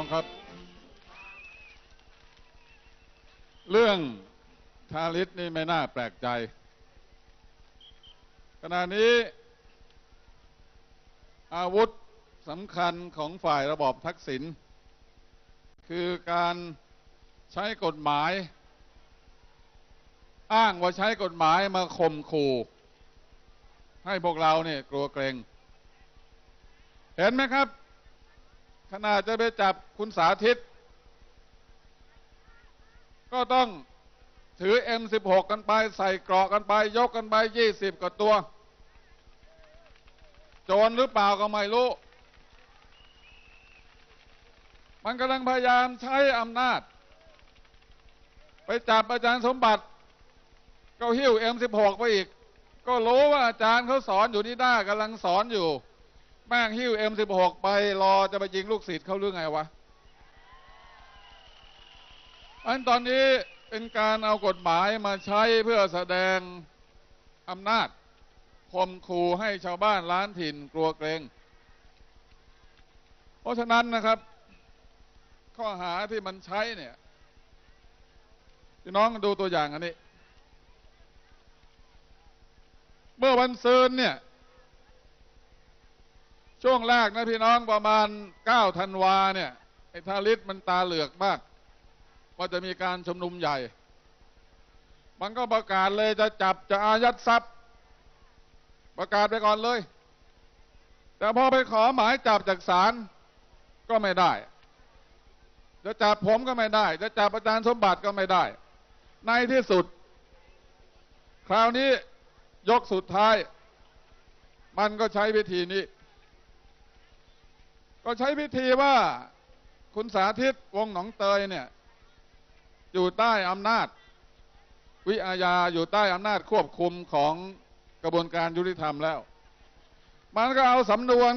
องครับ เรื่องทาริสนี่ไม่น่าแปลกใจ ขณะนี้ อาวุธสำคัญของฝ่ายระบอบทักษิณคือการใช้กฎหมาย อ้างว่าใช้กฎหมายมาข่มขู่ให้พวกเราเนี่ยกลัวเกรง เห็นไหมครับ ขนาดจะไปจับคุณสาธิต ก็ต้องถือ M16 กันไป ใส่เกราะกันไป ยกกันไป20กว่าตัว โจรหรือเปล่าก็ไม่รู้ มันกำลังพยายามใช้อำนาจ ไปจับอาจารย์สมบัติก็หิ้ว M16 ไปอีก ก็รู้ว่าอาจารย์เขาสอนอยู่นี่ได้กำลังสอนอยู่ แม่งหิ้ว M16 ไปรอจะไปยิงลูกศิษย์เขาหรือไงวะอันตอนนี้เป็นการเอากฎหมายมาใช้เพื่อแสดงอำนาจข่มขู่ให้ชาวบ้านล้านถิ่นกลัวเกรง เพราะฉะนั้นนะครับ ข้อหาที่มันใช้เนี่ยพี่น้องดูตัวอย่างอันนี้ เมื่อวันซืนเนี่ย ช่วงแรกนะพี่น้องประมาณเก้าธันวาเนี่ยไอ้ทาริสมันตาเหลือกมาก ว่าจะมีการชุมนุมใหญ่ มันก็ประกาศเลยจะจับจะอายัดทรัพย์ ประกาศไปก่อนเลย แต่พอไปขอหมายจับจากศาลก็ไม่ได้ จะจับผมก็ไม่ได้ จะจับอาจารย์สมบัติก็ไม่ได้ ในที่สุด คราวนี้ยกสุดท้าย มันก็ใช้วิธีนี้ ก็ใช้วิธีว่าคุณสาธิตวงหนองเตยเนี่ย อยู่ใต้อำนาจ วิอาญาอยู่ใต้อำนาจควบคุมของกระบวนการยุติธรรมแล้ว มันก็เอาสำนวน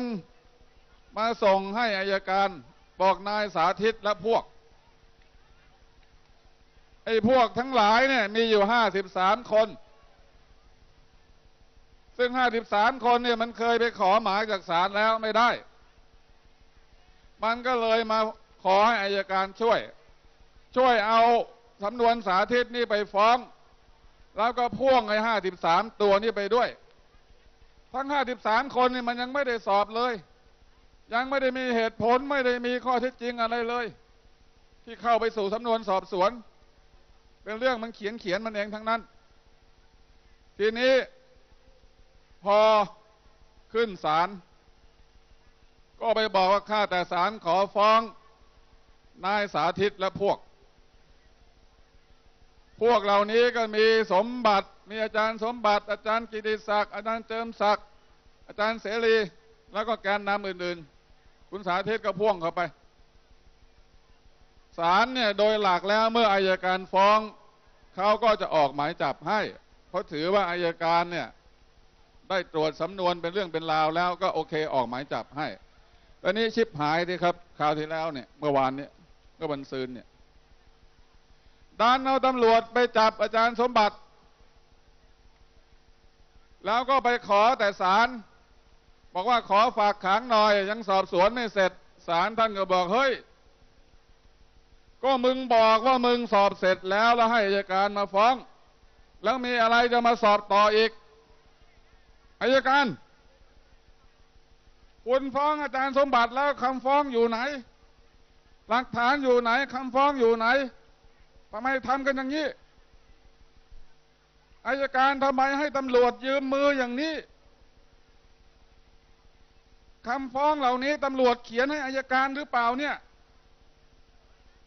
มาส่งให้อายการบอกนายสาธิตและพวก ไอ้พวกทั้งหลายเนี่ยมีอยู่ห้าสิบสามคน ซึ่งห้าสิบสามคนเนี่ยมันเคยไปขอหมายจากศาลแล้วไม่ได้ มันก็เลยมาขอให้อายการช่วย ช่วยเอาสำนวนสาธิตนี่ไปฟ้อง แล้วก็พ่วงไอ้ห้าสิบสามตัวนี่ไปด้วย ทั้งห้าสิบสามคนนี่มันยังไม่ได้สอบเลย ยังไม่ได้มีเหตุผลไม่ได้มีข้อเท็จจริงอะไรเลย ที่เข้าไปสู่สำนวนสอบสวน เป็นเรื่องมันเขียนเขียนมันเองทั้งนั้น ทีนี้พอขึ้นศาล ก็ไปบอกว่าข้าแต่ศาลขอฟ้องนายสาธิตและพวก พวกเหล่านี้ก็มีสมบัติ มีอาจารย์สมบัติ อาจารย์กิติศักดิ์อาจารย์เจิมศักดิ์อาจารย์เสรี แล้วก็แกนนำอื่นๆ คุณสาธิตก็พ่วงเข้าไปศาลเนี่ยโดยหลักแล้วเมื่ออายการฟ้องเขาก็จะออกหมายจับให้ เพราะถือว่าอายการเนี่ยได้ตรวจสำนวนเป็นเรื่องเป็นราวแล้วก็โอเคออกหมายจับให้ อนนี้ชิปหายที่ครับคราวที่แล้วเนี่ยเมื่อวานเนี่ยเมื่อวันซืนเนี่ยดันเอาตำรวจไปจับอาจารย์สมบัติ แล้วก็ไปขอแต่ศาลบอกว่าขอฝากขังหน่อย ยังสอบสวนไม่เสร็จศาลท่านก็บอกเฮ้ย ก็มึงบอกว่ามึงสอบเสร็จแล้วแล้วให้อายการมาฟ้อง แล้วมีอะไรจะมาสอบต่ออีกอายการ คุณฟ้องอาจารย์สมบัติแล้วคำฟ้องอยู่ไหน หลักฐานอยู่ไหนคำฟ้องอยู่ไหนทำไมทำกันอย่างนี้อายการทำไมให้ตำรวจยืมมืออย่างนี้คำฟ้องเหล่านี้ตำรวจเขียนให้อายการหรือเปล่าเนี่ย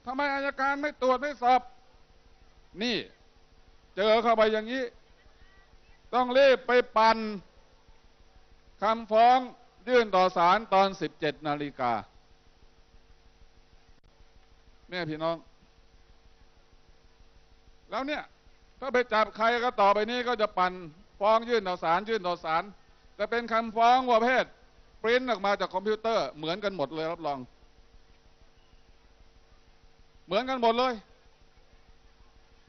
ทำไมอายการไม่ตรวจไม่สอบ นี่ เจอเข้าไปอย่างนี้ ต้องรีบไปปั่นคำฟ้อง ยื่นต่อศาลตอน17นาฬิกาแม่พี่น้อง แล้วเนี่ย ถ้าไปจับใครก็ต่อไปนี้ก็จะปั่นฟ้องยื่นต่อศาลยื่นต่อศาลแต่เป็นคำฟ้องประเภทปริ้นออกมาจากคอมพิวเตอร์ เหมือนกันหมดเลยรับรอง เหมือนกันหมดเลย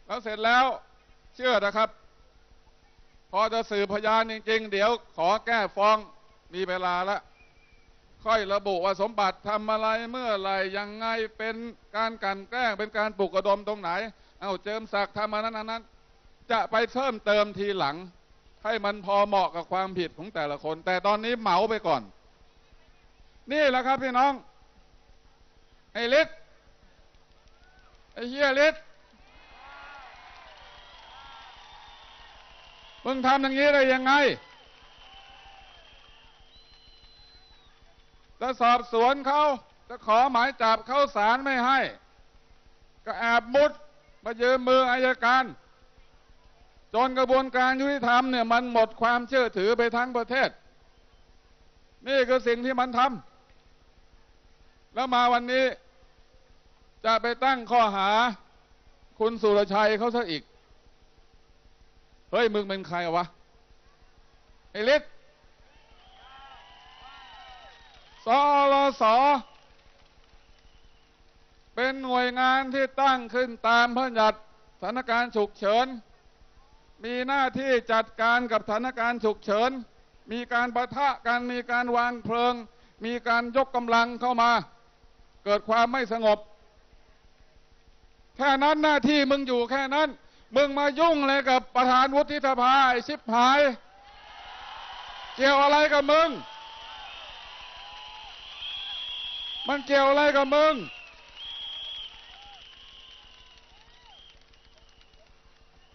แล้วเสร็จแล้วเชื่อนะครับ พอจะสืบพยานจริง ๆ เดี๋ยวขอแก้ฟ้อง มีเวลาละ ค่อยระบุว่าสมบัติทำอะไรเมื่อไหรยังไงเป็นการกันแกล้งเป็นการปลุกระดมตรงไหน เอาเจิมศักดิ์ทำอันนั้นอันนั้นจะไปเพิ่มเติมทีหลัง ให้มันพอเหมาะกับความผิดของแต่ละคน แต่ตอนนี้เหมาไปก่อน นี่แหละครับพี่น้อง ไอ้ฤทธิ์ไอ้เฮียฤทธิ์มึงทำอย่างนี้ได้ยังไง จะสอบสวนเขาจะขอหมายจับเข้าสารไม่ให้ ก็แอบมุดมายืมมืออายการ จนกระบวนการยุติธรรมเนี่ยมันหมดความเชื่อถือไปทั้งประเทศ นี่คือสิ่งที่มันทำแล้วมาวันนี้จะไปตั้งข้อหาคุณสุรชัยเขาซะอีก เฮ้ย มึงเป็นใครวะ ไอ้ฤทธิ์ สรสเป็นหน่วยงานที่ตั้งขึ้นตามพระญญัติสถานการณ์ฉุกเฉิน มีหน้าที่จัดการกับสถานการณ์ฉุกเฉิน มีการประทะกันมีการวางเพลิง มีการยกกำลังเข้ามา เกิดความไม่สงบ แค่นั้นหน้าที่มึงอยู่แค่นั้น มึงมายุ่งเลยกับประธานวุฒิสภาไอ้ชิบหาย เกี่ยวอะไรกับมึง มันเกี่ยวอะไรกับมึง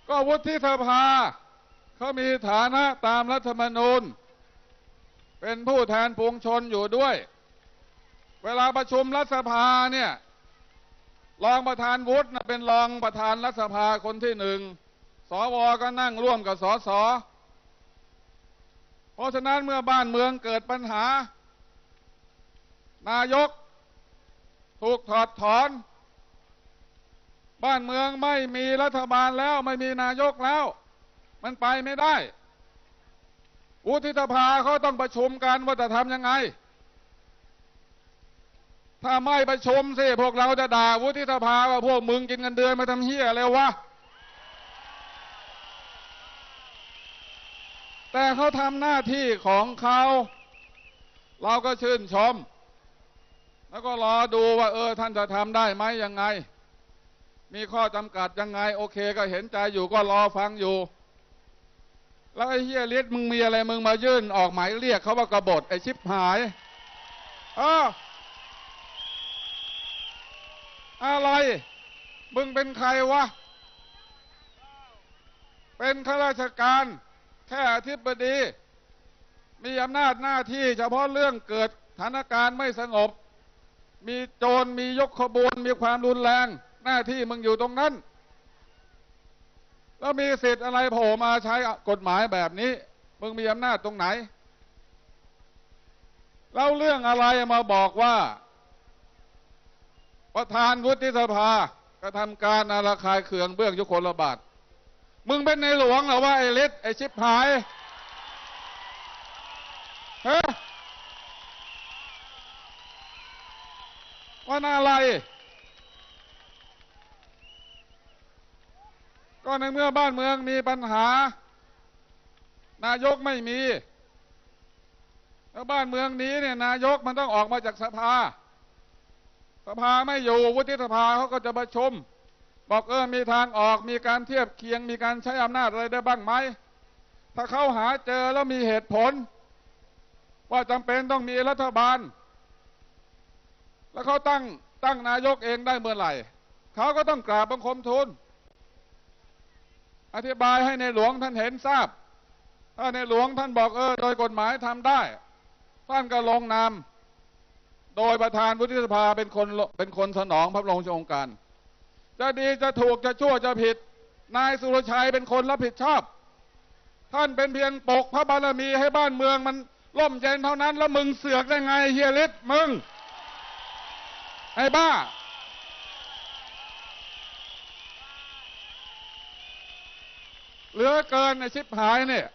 ก็วุฒิสภาเขามีฐานะตามรัฐธรรมนูญ เป็นผู้แทนปวงชนอยู่ด้วย เวลาประชุมรัฐสภาเนี่ยรองประธานวุฒิเป็นรองประธานรัฐสภาคนที่หนึ่งสวก็นั่งร่วมกับสสเพราะฉะนั้นเมื่อบ้านเมืองเกิดปัญหา นายก ถูกถอดถอน บ้านเมืองไม่มีรัฐบาลแล้วไม่มีนายกแล้ว มันไปไม่ได้วุฒิสภาเขาต้องประชุมกันว่าจะทำยังไง ถ้าไม่ประชุมสิพวกเราจะด่าวุฒิสภาว่าพวกมึงกินเงินเดือนมาทำเฮียอะไรวะแต่เขาทำหน้าที่ของเขา เราก็ชื่นชม แล้วก็รอดูว่า เออ ท่านจะทำได้ไหมยังไง มีข้อจำกัดยังไง โอเค ก็เห็นใจอยู่ก็รอฟังอยู่ แล้วไอ้เฮียเลียดมึงมีอะไรมึงมายื่นออกหมายเรียกเขาว่ากบฏไอ้ชิบหายเอออะไร มึงเป็นใครวะ เป็นข้าราชการ แค่อธิบดี มีอำนาจหน้าที่เฉพาะเรื่องเกิดสถานการณ์ไม่สงบ มีโจรมียกขบวนมีความรุนแรง หน้าที่มึงอยู่ตรงนั้น แล้วมีสิทธิ์อะไรโผล่มาใช้กฎหมายแบบนี้ มึงมีอำนาจตรงไหน แล้วเรื่องอะไรมาบอกว่า ประธานวุฒิสภากระทำการอาราคายเขื่องเบื้องยุคนระบาดมึงเป็นในหลวงหรอว่าไอ้เล็ดไอ้ชิบหายฮะว่าอะไร ก็ในเมื่อบ้านเมืองมีปัญหา นายกไม่มีแล้วบ้านเมืองนี้เนี่ยนายกมันต้องออกมาจากสภา สภาไม่อยู่วุฒิสภาเขาก็จะประชุม บอกเออมีทางออกมีการเทียบเคียงมีการใช้อำนาจอะไรได้บ้างไหมถ้าเขาหาเจอแล้วมีเหตุผล ว่าจำเป็นต้องมีรัฐบาล แล้วเขาตั้งตั้งนายกเองได้เมื่อไหร่ เขาก็ต้องกราบบังคมทูลอธิบายให้ในหลวงท่านเห็นทราบ ถ้าในหลวงท่านบอกเออ โดยกฎหมายทำได้ ท่านก็ลงนามโดยประธานวุฒิสภาเป็นคนเป็นคนสนองพระบรมราชโองการ จะดีจะถูกจะชั่วจะผิด นายสุรชัยเป็นคนรับผิดชอบ ท่านเป็นเพียงปกพระบารมีให้บ้านเมืองมันล่มเย็นเท่านั้น แล้วมึงเสือกได้ไงเฮียฤทธิ์มึง ไอ้บ้า เหลือเกินไอ้ชิบหายเนี่ย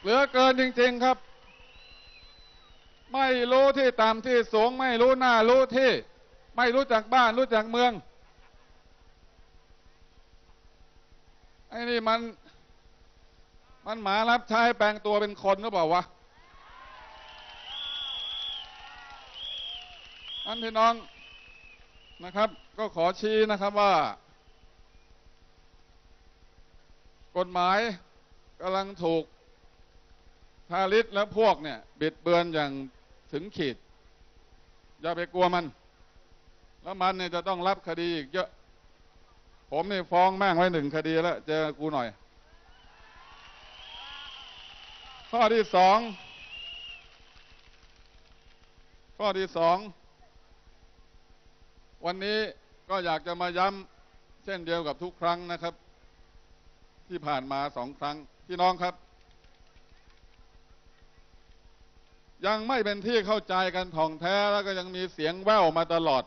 เหลือเกินจริง ๆครับ ไม่รู้ที่ต่ำที่สูง ไม่รู้หน้ารู้ที่ ไม่รู้จักบ้านรู้จักเมืองไอ้นี่มัน มันหมารับใช้แปลงตัวเป็นคนหรือเปล่าวะ ท่านพี่น้องนะครับ ก็ขอชี้นะครับว่า กฎหมายกำลังถูกทาริสและพวกเนี่ย บิดเบือนอย่างถึงขีด อย่าไปกลัวมัน แล้วมันเนี่ยจะต้องรับคดีอีกเยอะ ผมนี่ฟ้องแม่งไว้หนึ่งคดีแล้ว เจอกูหน่อย ข้อที่สอง ข้อที่สอง วันนี้ก็อยากจะมาย้ำเช่นเดียวกับทุกครั้งนะครับ ที่ผ่านมาสองครั้งพี่น้องครับ ยังไม่เป็นที่เข้าใจกันท่องแท้แล้วก็ยังมีเสียงแว่วมาตลอด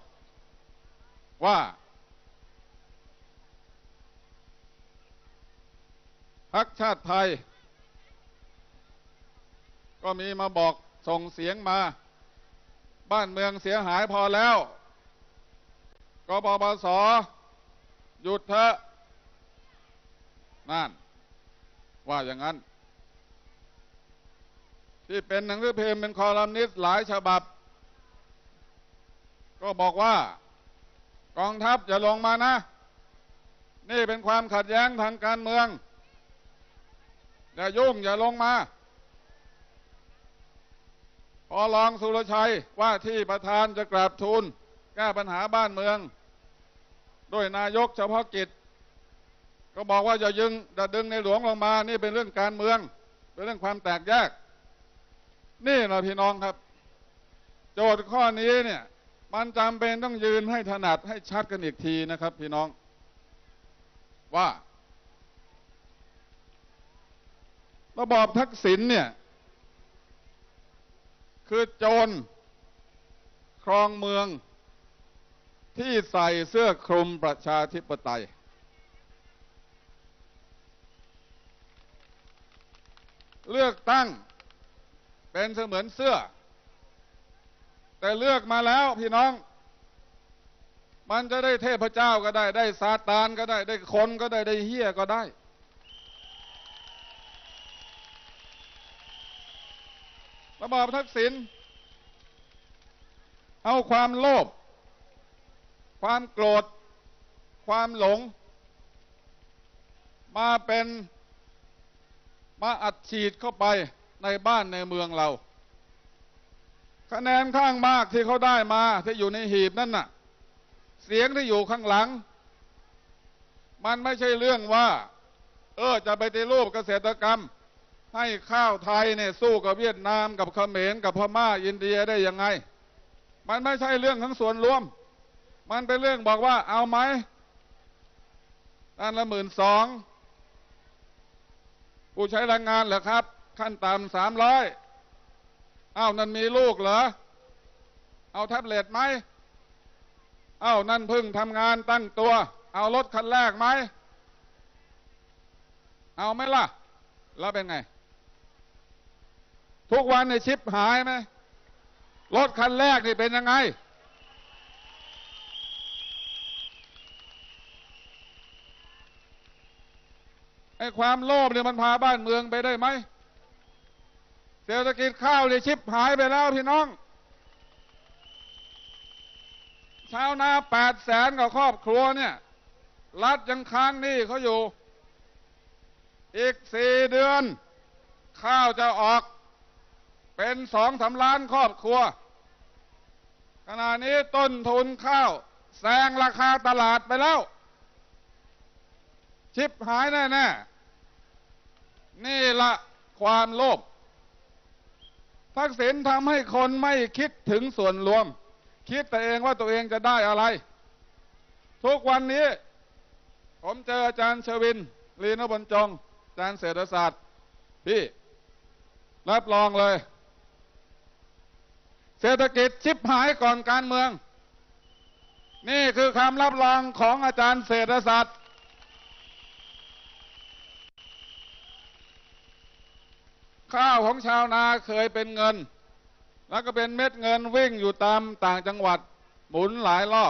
ว่าพักชาติไทย ก็มีมาบอกส่งเสียงมา บ้านเมืองเสียหายพอแล้ว กปปสหยุดเถอะนั่น ว่าอย่างนั้น ที่เป็นหนังสือพิมพ์เป็นคอลัมนิสต์หลายฉบับ ก็บอกว่า กองทัพอย่าลงมานะ นี่เป็นความขัดแย้งทางการเมือง อย่ายุ่งอย่าลงมาพอรองสุรชัยว่าที่ประธานจะกราบทูล แก้ปัญหาบ้านเมือง ด้วยนายกเฉพาะกิจ ก็บอกว่าอย่ายึงอย่าดึงในหลวงลงมา นี่เป็นเรื่องการเมือง เป็นเรื่องความแตกแยก นี่นะพี่น้องครับ โจทย์ข้อนี้เนี่ย มันจำเป็นต้องยืนให้ถนัดให้ชัดกันอีกทีนะครับ พี่น้อง ว่าระบอบทักษิณเนี่ย คือโจรครองเมือง ที่ใส่เสื้อคลุมประชาธิปไตย เลือกตั้งเป็นเสมือนเสื้อ แต่เลือกมาแล้วพี่น้อง มันจะได้เทพเจ้าก็ได้ ได้ซาตานก็ได้ ได้คนก็ได้ ได้เฮี้ยก็ได้ ระบอบทักษิณเอาความโลภ ความโกรธ ความหลง มาเป็นมาอัดฉีดเข้าไปในบ้านในเมืองเรา คะแนนข้างมากที่เขาได้มาที่อยู่ในหีบนั่นน่ะ เสียงที่อยู่ข้างหลัง มันไม่ใช่เรื่องว่า เออจะไปฏิรูปเกษตรกรรม ให้ข้าวไทยเนี่ยสู้กับเวียดนามกับเขมรกับพม่าอินเดียได้ยังไง มันไม่ใช่เรื่องทั้งส่วนรวม มันเป็นเรื่องบอกว่าเอาไหมอันละหมื่นสองผู้ใช้แรงงานเหรอครับ ขั้นต่ำสามร้อยอ้าวนั่นมีลูกเหรอ เอาแท็บเล็ตไหมอ้าวนั่นพิ่งทำงานตั้งตัว เอารถคันแรกไหม เอาไหมล่ะ แล้วเป็นไง ทุกวันในชิปหายไหมรถคันแรกนี่เป็นยังไง ไอ้ความโลภเนี่ยมันพาบ้านเมืองไปได้ไหมเศรษฐกิจข้าวเนี่ยชิบหายไปแล้วพี่น้อง ชาวนาแปดแสนกับครอบครัวเนี่ย รัฐยังค้างหนี้เขาอยู่ อีกสี่เดือน ข้าวจะออก เป็นสองสาล้านครอบครัว ขณะนี้ต้นทุนข้าวแซงราคาตลาดไปแล้ว ชิบหายแน่ ๆ นี่ละความโลภทักษิณทำให้คนไม่คิดถึงส่วนรวม คิดแต่เองว่าตัวเองจะได้อะไร ทุกวันนี้ ผมเจออาจารย์ชวิน ลีนบรรจง อาจารย์เศรษฐศาสตร์ พี่ รับรองเลย เศรษฐกิจชิบหายก่อนการเมือง นี่คือคำรับรองของอาจารย์เศรษฐศาสตร์ ข้าวของชาวนาเคยเป็นเงิน แล้วก็เป็นเม็ดเงินวิ่งอยู่ตามต่างจังหวัดหมุนหลายรอบ